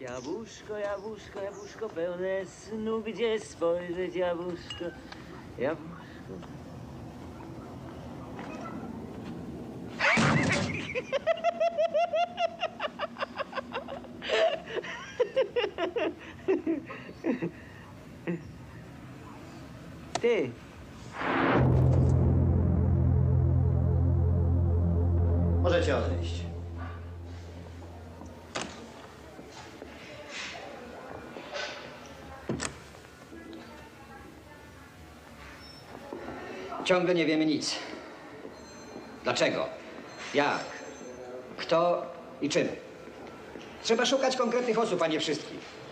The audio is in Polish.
Jabłuszko, jabłuszko, jabłuszko pełne snu, gdzie spojrzeć jabłuszko, jabłuszko. Ty, Możecie odejść. Ciągle nie wiemy nic. Dlaczego? Jak? Kto i czym? Trzeba szukać konkretnych osób, a nie wszystkich.